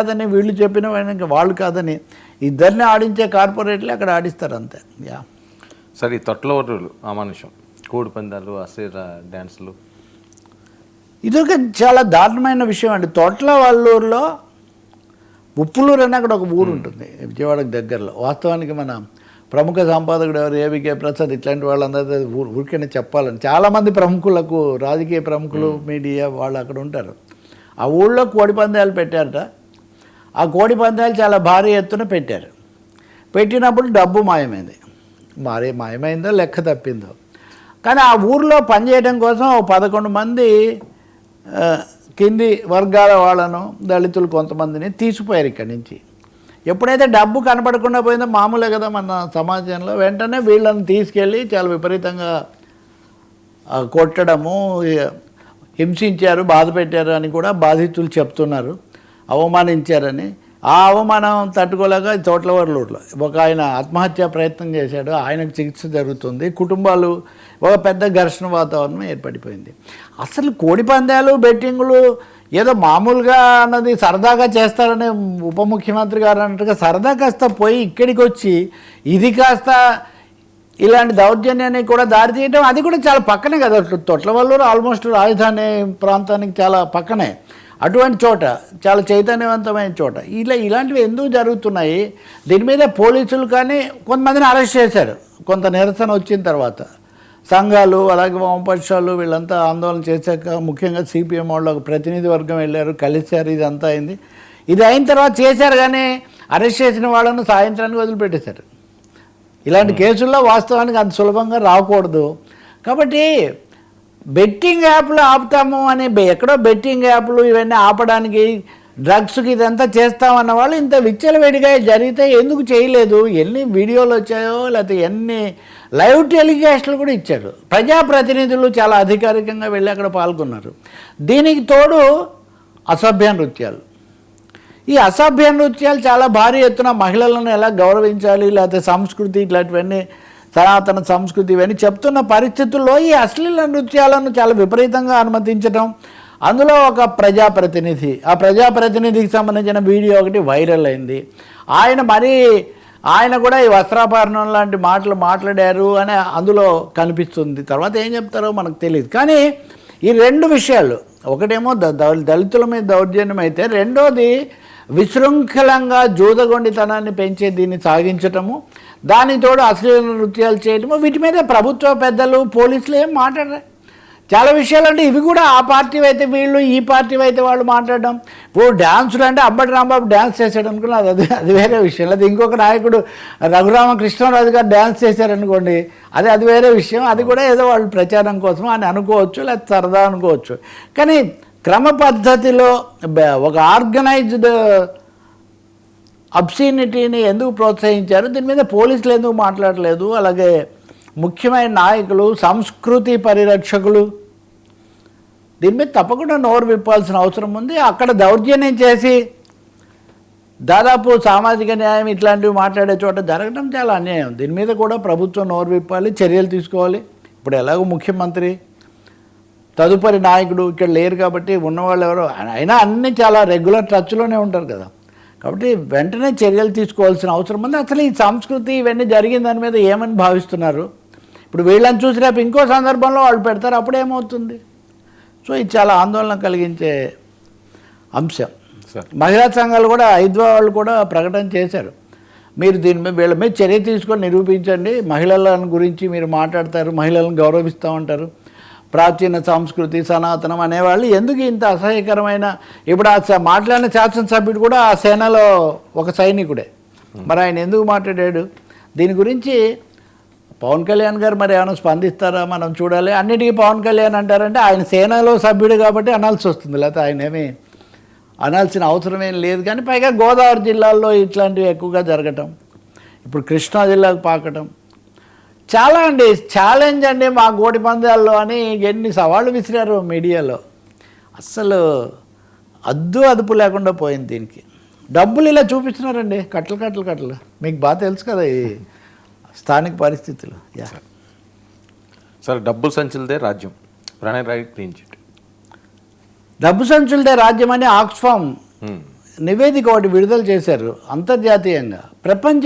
కాదని వీళ్ళు చెప్పిన వాళ్ళు కాదని ఇద్దరిని ఆడించే కార్పొరేట్లు అక్కడ ఆడిస్తారు అంతే. యా. సరే ఈ తొట్ల వర్రులు అమానుషం కోడి పందాలు అసేర డ్యాన్సులు. ఇదొక చాలా దారుణమైన విషయం అండి. తోట్ల వల్లూరులో ఉప్పులూరు అని అక్కడ ఒక ఊరు ఉంటుంది విజయవాడకు దగ్గరలో. వాస్తవానికి మన ప్రముఖ సంపాదకుడు ఎవరు? ఏవికే ప్రసాద్ ఇట్లాంటి వాళ్ళందరూ ఊరు ఊరికనే చెప్పాలని. చాలామంది ప్రముఖులకు రాజకీయ ప్రముఖులు మీడియా వాళ్ళు అక్కడ ఉంటారు. ఆ ఊళ్ళో కోడి పందాలు పెట్టారట. ఆ కోడి పందాలు చాలా భారీ ఎత్తున పెట్టారు. పెట్టినప్పుడు డబ్బు మాయమైంది. మరి మాయమైందో లెక్క తప్పిందో. కానీ ఆ ఊర్లో పనిచేయడం కోసం ఓ పదకొండు మంది కింది వర్గాల వాళ్ళను దళితులు కొంతమందిని తీసిపోయారు ఇక్కడి నుంచి. ఎప్పుడైతే డబ్బు కనపడకుండా పోయిందో మామూలే కదా మన సమాజంలో వెంటనే వీళ్ళని తీసుకెళ్ళి చాలా విపరీతంగా కొట్టడము హింసించారు బాధ పెట్టారు అని కూడా బాధితులు చెప్తున్నారు. అవమానించారని. ఆ అవమానం తట్టుకోలేక తోటలవర్లూరులో ఒక ఆయన ఆత్మహత్య ప్రయత్నం చేశాడు. ఆయనకు చికిత్స జరుగుతుంది. కుటుంబాలు ఒక పెద్ద ఘర్షణ వాతావరణం ఏర్పడిపోయింది. అసలు కోడి పందాలు బెట్టింగులు ఏదో మామూలుగా అన్నది సరదాగా చేస్తారని ఉప ముఖ్యమంత్రి గారు అన్నట్టుగా సరదా కాస్త పోయి ఇక్కడికి వచ్చి ఇది కాస్త ఇలాంటి దౌర్జన్యానికి కూడా దారి తీయటం అది కూడా చాలా పక్కనే కదా. తొట్లవల్లూరు ఆల్మోస్ట్ రాజధాని ప్రాంతానికి చాలా పక్కనే. అటువంటి చోట చాలా చైతన్యవంతమైన చోట. ఇలా ఇలాంటివి ఎందుకు జరుగుతున్నాయి? దీని మీద పోలీసులు కానీ కొంతమందిని అరెస్ట్ చేశారు. కొంత నిరసన వచ్చిన తర్వాత. సంఘాలు అలాగే వామపక్షాలు వీళ్ళంతా ఆందోళన చేశాక ముఖ్యంగా సిపిఎం వాళ్ళు ఒక ప్రతినిధి వర్గం వెళ్ళారు కలిశారు ఇదంతా అయింది. ఇది అయిన తర్వాత చేశారు కానీ అరెస్ట్ చేసిన వాళ్ళను సాయంత్రానికి వదిలిపెట్టేశారు. ఇలాంటి కేసుల్లో వాస్తవానికి అంత సులభంగా రాకూడదు. కాబట్టి బెట్టింగ్ యాప్లు ఆపుతాము అని ఎక్కడో బెట్టింగ్ యాప్లు ఇవన్నీ ఆపడానికి డ్రగ్స్కి ఇదంతా చేస్తామన్న వాళ్ళు ఇంత విచ్చలవిడిగా జరిగితే ఎందుకు చేయలేదు? ఎన్ని వీడియోలు వచ్చాయో లేకపోతే ఎన్ని లైవ్ టెలికాస్ట్లు కూడా ఇచ్చారు. ప్రజాప్రతినిధులు చాలా అధికారికంగా వెళ్ళి అక్కడ పాల్గొన్నారు. దీనికి తోడు అసభ్య నృత్యాలు. ఈ అసభ్య నృత్యాలు చాలా భారీ ఎత్తున మహిళలను ఎలా గౌరవించాలి లేకపోతే సంస్కృతి ఇట్లాంటివన్నీ సనాతన సంస్కృతి ఇవన్నీ చెప్తున్న పరిస్థితుల్లో ఈ అశ్లీల నృత్యాలను చాలా విపరీతంగా అనుమతించడం అందులో ఒక ప్రజాప్రతినిధి ఆ ప్రజాప్రతినిధికి సంబంధించిన వీడియో ఒకటి వైరల్ అయింది. ఆయన మరీ ఆయన కూడా ఈ వస్త్రాపహరణం లాంటి మాటలు మాట్లాడారు అని అందులో కనిపిస్తుంది. తర్వాత ఏం చెప్తారో మనకు తెలియదు కానీ ఈ రెండు విషయాలు ఒకటేమో ద- దళితుల మీద దౌర్జన్యం అయితే రెండోది విశృంఖలంగా జూదగొండితనాన్ని పెంచే దీన్ని సాగించటము దానితోడు అశ్లీల నృత్యాలు చేయడము వీటి మీద ప్రభుత్వ పెద్దలు పోలీసులు ఏం మాట్లాడరు. చాలా విషయాలు అంటే ఇవి కూడా ఆ పార్టీ అయితే వీళ్ళు ఈ పార్టీ అయితే వాళ్ళు మాట్లాడడం. ఇప్పుడు డ్యాన్సులు అంటే అబ్బటి రాంబాబు డ్యాన్స్ చేశాడు అనుకున్నా అది అది- అది వేరే విషయం. అది ఇంకొక నాయకుడు రఘురామ కృష్ణరాజు గారు డ్యాన్స్ చేశారనుకోండి అది అది వేరే విషయం. అది కూడా ఏదో వాళ్ళు ప్రచారం కోసం అని అనుకోవచ్చు లేదా సరదా అనుకోవచ్చు. కానీ క్రమ పద్ధతిలో ఒక ఆర్గనైజ్డ్ అబ్సీనిటీని ఎందుకు ప్రోత్సహించారు? దీని మీద పోలీసులు ఎందుకు మాట్లాడలేదు? అలాగే ముఖ్యమైన నాయకులు సంస్కృతి పరిరక్షకులు. దీని మీద తప్పకుండా నోరు విప్పాల్సిన అవసరం ఉంది. అక్కడ దౌర్జన్యం చేసి దాదాపు సామాజిక న్యాయం ఇట్లాంటివి మాట్లాడే చోట జరగడం చాలా అన్యాయం. దీని మీద కూడా ప్రభుత్వం నోరు విప్పాలి చర్యలు తీసుకోవాలి. ఇప్పుడు ఎలాగో ముఖ్యమంత్రి తదుపరి నాయకుడు ఇక్కడ లేరు కాబట్టి ఉన్నవాళ్ళు ఎవరో అయినా అన్నీ చాలా రెగ్యులర్ టచ్లోనే ఉంటారు కదా. కాబట్టి వెంటనే చర్యలు తీసుకోవాల్సిన అవసరం ఉంది. అసలు ఈ సంస్కృతి ఇవన్నీ జరిగిన దాని మీద ఏమని భావిస్తున్నారు? ఇప్పుడు వీళ్ళని చూసి రేపు ఇంకో సందర్భంలో వాళ్ళు పెడతారు అప్పుడు ఏమవుతుంది? సో ఇది చాలా ఆందోళన కలిగించే అంశం. సార్. మహిళా సంఘాలు కూడా వాళ్ళు కూడా ప్రకటన చేశారు. మీరు దీని మీద వీళ్ళ మీద చర్య తీసుకొని నిరూపించండి. మహిళల గురించి మీరు మాట్లాడతారు మహిళలను గౌరవిస్తూ ఉంటారు ప్రాచీన సంస్కృతి సనాతనం అనేవాళ్ళు ఎందుకు ఇంత అసహ్యకరమైన ఇప్పుడు ఆ మాట్లాడిన శాసనసభ్యుడు కూడా ఆ సేనలో ఒక సైనికుడే. మరి ఆయన ఎందుకు మాట్లాడాడు? దీని గురించి పవన్ కళ్యాణ్ గారు మరి ఏమైనా స్పందిస్తారా? మనం చూడాలి. అన్నిటికీ పవన్ కళ్యాణ్ అంటారంటే ఆయన సేనలో సభ్యుడు కాబట్టి అనాల్సి వస్తుంది. లేకపోతే ఆయన ఏమీ అనాల్సిన అవసరం ఏం లేదు. కానీ పైగా గోదావరి జిల్లాల్లో ఇట్లాంటివి ఎక్కువగా జరగటం ఇప్పుడు కృష్ణా జిల్లాకు పాకటం చాలా అండి ఛాలెంజ్ అండి మా గోడి పందాల్లో అని ఎన్ని సవాళ్ళు విసిరారు మీడియాలో. అస్సలు అద్దు అదుపు లేకుండా పోయింది దీనికి. డబ్బులు ఇలా చూపిస్తున్నారండి కట్టలు కట్టలు కట్టలు. మీకు బాగా తెలుసు కదా ఈ స్థానిక పరిస్థితులు. సరే డబ్బులు సంచులదే రాజ్యం. Pranay Roy clean chit. డబ్బు సంచులదే రాజ్యం అని ఆక్స్ఫామ్ నివేదిక ఒకటి విడుదల చేశారు అంతర్జాతీయంగా. ప్రపంచ